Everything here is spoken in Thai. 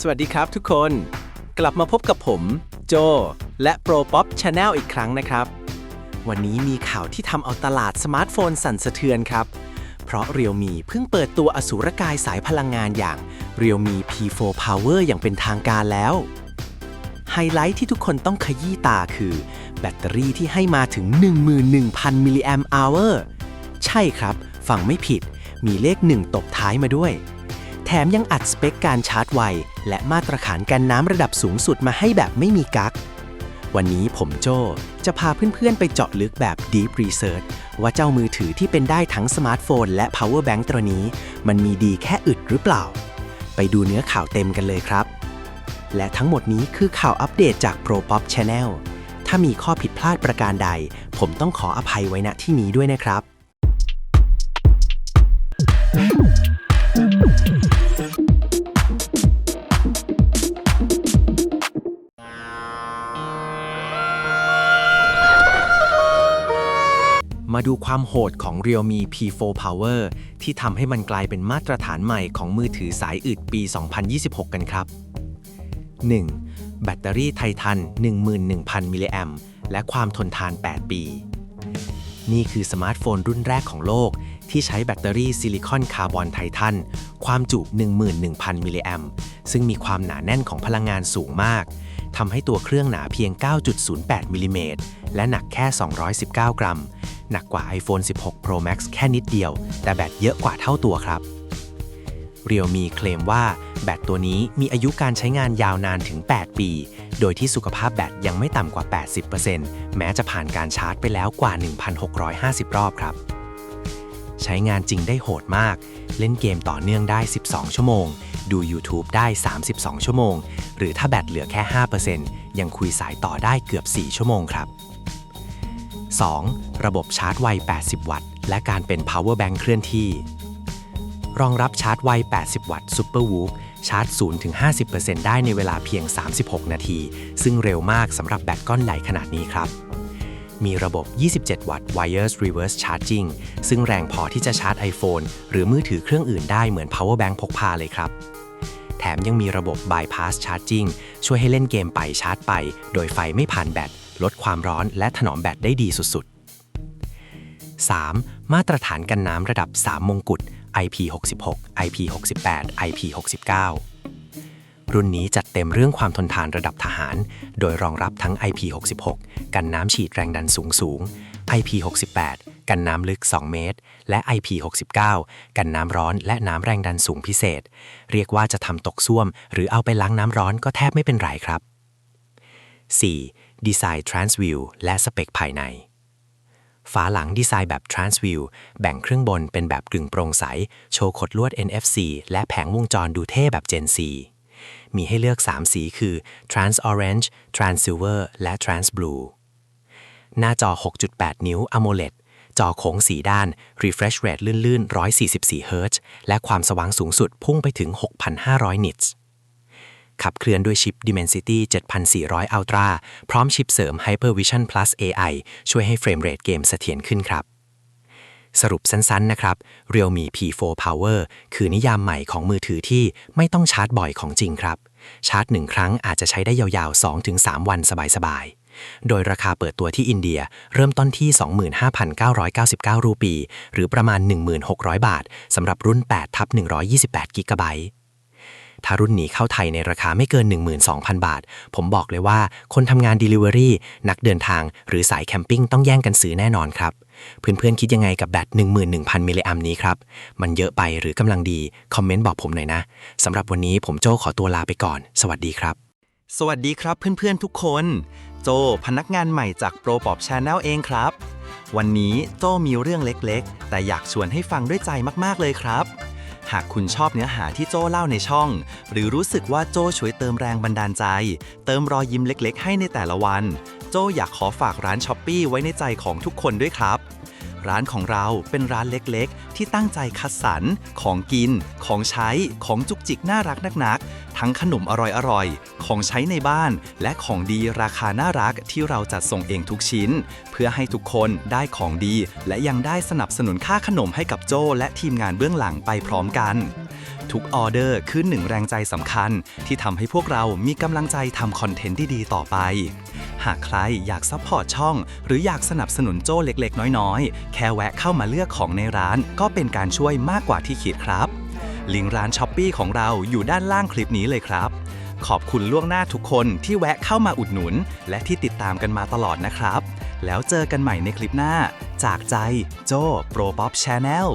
สวัสดีครับทุกคน กลับมาพบกับผม โจ และ Pro Pop Channel อีกครั้งนะครับ วันนี้มีข่าวที่ทำเอาตลาดสมาร์ทโฟนสั่นสะเทือนครับ เพราะ Realme เพิ่งเปิดตัวอสูรกายสายพลังงานอย่าง Realme P4 Power อย่างเป็นทางการแล้วไฮไลท์ที่ทุกคนต้องขยี้ตาคือ แบตเตอรี่ที่ให้มาถึง 11,000 มิลลิแอมป์อเวอร์ใช่ครับ ฟังไม่ผิดมีเลข 1 ตบท้ายมาด้วย แถมยังอัดสเปคการชาร์จไว และมาตรฐานกันน้ำระดับสูงสุดมาให้แบบไม่มีกักวันนี้ผมโจจะพาเพื่อนๆ ไปเจาะลึกแบบ Deep Research ว่าเจ้ามือถือที่เป็นได้ทั้งสมาร์ทโฟน และ Power Bank ตัวนี้ มันมีดีแค่อึดหรือเปล่า ไปดูเนื้อข่าวเต็มกันเลยครับ และทั้งหมดนี้คือข่าวอัปเดตจาก Pro Pop Channel ถ้ามีข้อผิดพลาดประการใด ผมต้องขออภัยไว้ณที่นี้ด้วยนะครับ มาดูความโหดของ Realme P4 Power ที่ทำให้มันกลายเป็นมาตรฐานใหม่ของมือถือสายอึดปี 2026 กันครับ 1. แบตเตอรี่ไททัน 11,000 มิลลิแอมและความทนทาน 8 ปี นี่คือสมาร์ทโฟนรุ่นแรกของโลก ที่ใช้แบตเตอรี่ซิลิคอนคาร์บอนไททัน ความจุ 11,000 มิลลิแอมซึ่งมีความหนาแน่นของพลังงานสูงมากทำให้ตัวเครื่องหนาเพียง 9.08 มิลลิเมตรและหนักแค่ 219 กรัม หนักกว่า iPhone 16 Pro Max แค่นิดเดียว แต่แบตเยอะกว่าเท่าตัวครับเรียวมีเคลมว่าแบตตัวนี้มีอายุการใช้งานยาวนานถึง 8 ปี โดยที่สุขภาพแบตยังไม่ต่ำกว่า 80%แม้จะผ่านการชาร์จไปแล้วกว่า 1,650 รอบครับ ใช้งานจริงได้โหดมาก เล่นเกมต่อเนื่องได้ 12 ชั่วโมง ดู YouTube ได้ 32 ชั่วโมง หรือถ้าแบตเหลือแค่ 5%ยังคุยสายต่อได้เกือบ 4 ชั่วโมงครับ 2. ระบบชาร์จไว 80 วัตต์ และการเป็น power bank เคลื่อนที่ รองรับชาร์จไว 80 วัตต์ Super Whoop ชาร์จ 0-50%ได้ในเวลาเพียง 36 นาที ซึ่งเร็วมากสำหรับแบตก้อนใหญ่ขนาดนี้ครับ มีระบบ 27 วัตต์ Wires Reverse Charging ซึ่งแรงพอที่จะชาร์จ iPhone หรือมือถือเครื่องอื่นได้เหมือน power bank พกพาเลยครับแถมยังมีระบบ Bypass Charging ช่วยให้เล่นเกมไปชาร์จไป โดยไฟไม่ผ่านแบต ลดความร้อนและถนอมแบตได้ดีสุดๆ 3. มาตรฐานกันน้ำระดับ 3 มงกุฎ IP66 IP68 IP69 รุ่นนี้จัดเต็มเรื่องความทนทานระดับทหาร โดยรองรับทั้ง IP66 กันน้ำฉีดแรงดันสูงสูง IP68 กันน้ำลึก 2 เมตร และ IP69 กันน้ำร้อนและน้ำแรงดันสูงพิเศษ เรียกว่าจะทำตกซ่วม หรือเอาไปล้างน้ำร้อนก็แทบไม่เป็นไรครับ 4. ดีไซน์ Transview และ สเปคภายใน ฝาหลังดีไซน์แบบ Transview แบ่งเครื่องบนเป็นแบบกึ่งโปร่งใส โชว์ขดลวด NFC และแผงวงจรดูเท่แบบ Gen C มีให้เลือก 3 สีคือ Trans Orange Trans Silver และ Trans Blue หน้าจอ 6.8 นิ้ว AMOLED จอโค้งสีด้าน Refresh Rate ลื่นๆ 144 Hz และความสว่างสูงสุดพุ่งไปถึง 6,500นิตส์ ขับเคลื่อนด้วยชิป Dimensity 7400 Ultra พร้อมชิปเสริม HyperVision Plus AI ช่วยให้เฟรมเรทเกมเสถียรขึ้นครับสรุปสั้นๆ นะครับ Realme P4 Power คือนิยามใหม่ของมือถือที่ไม่ต้องชาร์จบ่อยของจริงครับ ชาร์จหนึ่งครั้งอาจจะใช้ได้ยาวๆ 2-3 วันสบายๆ โดยราคาเปิดตัวที่อินเดียเริ่มต้นที่ 25,999 รูปี หรือประมาณ 1,600 บาทสำหรับรุ่น8ทับ128กิกะไบต์ ถ้ารุ่นนี้เข้าไทยในราคาไม่เกิน 12,000 บาท ผมบอกเลยว่า คนทำงาน Delivery นักเดินทาง หรือสายแคมปิ้งต้องแย่งกันซื้อแน่นอนครับ เพื่อนๆ คิดยังไงกับแบต11,000 มิลลิแอมนี้ครับ มันเยอะไปหรือกำลังดี คอมเมนต์บอกผมหน่อยนะสำหรับวันนี้ผมโจขอตัวลาไปก่อน สวัสดีครับ สวัสดีครับเพื่อนๆทุกคน โจพนักงานใหม่จากโปรปอบชาแนลเองครับ วันนี้โจมีเรื่องเล็กๆ แต่อยากชวนให้ฟังด้วยใจมากๆเลยครับากคุณชอบเนื้อหาที่โจเล่าในช่อง หรือรู้สึกว่าโจช่วยเติมแรงบันดาลใจ เติมรอยยิ้มเล็ก ๆ ให้ในแต่ละวัน โจอยากขอฝากร้านช้อปปีไว้ในใจของทุกคนด้วยครับร้านของเราเป็นร้านเล็กๆ ที่ตั้งใจคัดสรร ของกิน ของใช้ ของจุกจิกน่ารักนักๆ ทั้งขนมอร่อยๆ ของใช้ในบ้าน และของดีราคาน่ารักที่เราจัดส่งเองทุกชิ้น เพื่อให้ทุกคนได้ของดี และยังได้สนับสนุนค่าขนมให้กับโจและทีมงานเบื้องหลังไปพร้อมกัน ทุกออเดอร์คือหนึ่งแรงใจสำคัญ ที่ทำให้พวกเรามีกำลังใจทำคอนเทนต์ที่ดีต่อไป หากใครอยากซัพพอร์ตช่อง หรืออยากสนับสนุนโจ้เล็กๆ น้อยๆ แค่แวะเข้ามาเลือกของในร้าน ก็เป็นการช่วยมากกว่าที่คิดครับลิงก์ร้านช้อปปีของเราอยู่ด้านล่างคลิปนี้เลยครับ ขอบคุณล่วงหน้าทุกคนที่แวะเข้ามาอุดหนุน และที่ติดตามกันมาตลอดนะครับ แล้วเจอกันใหม่ในคลิปหน้า จากใจโจโปรป๊อปชาแนล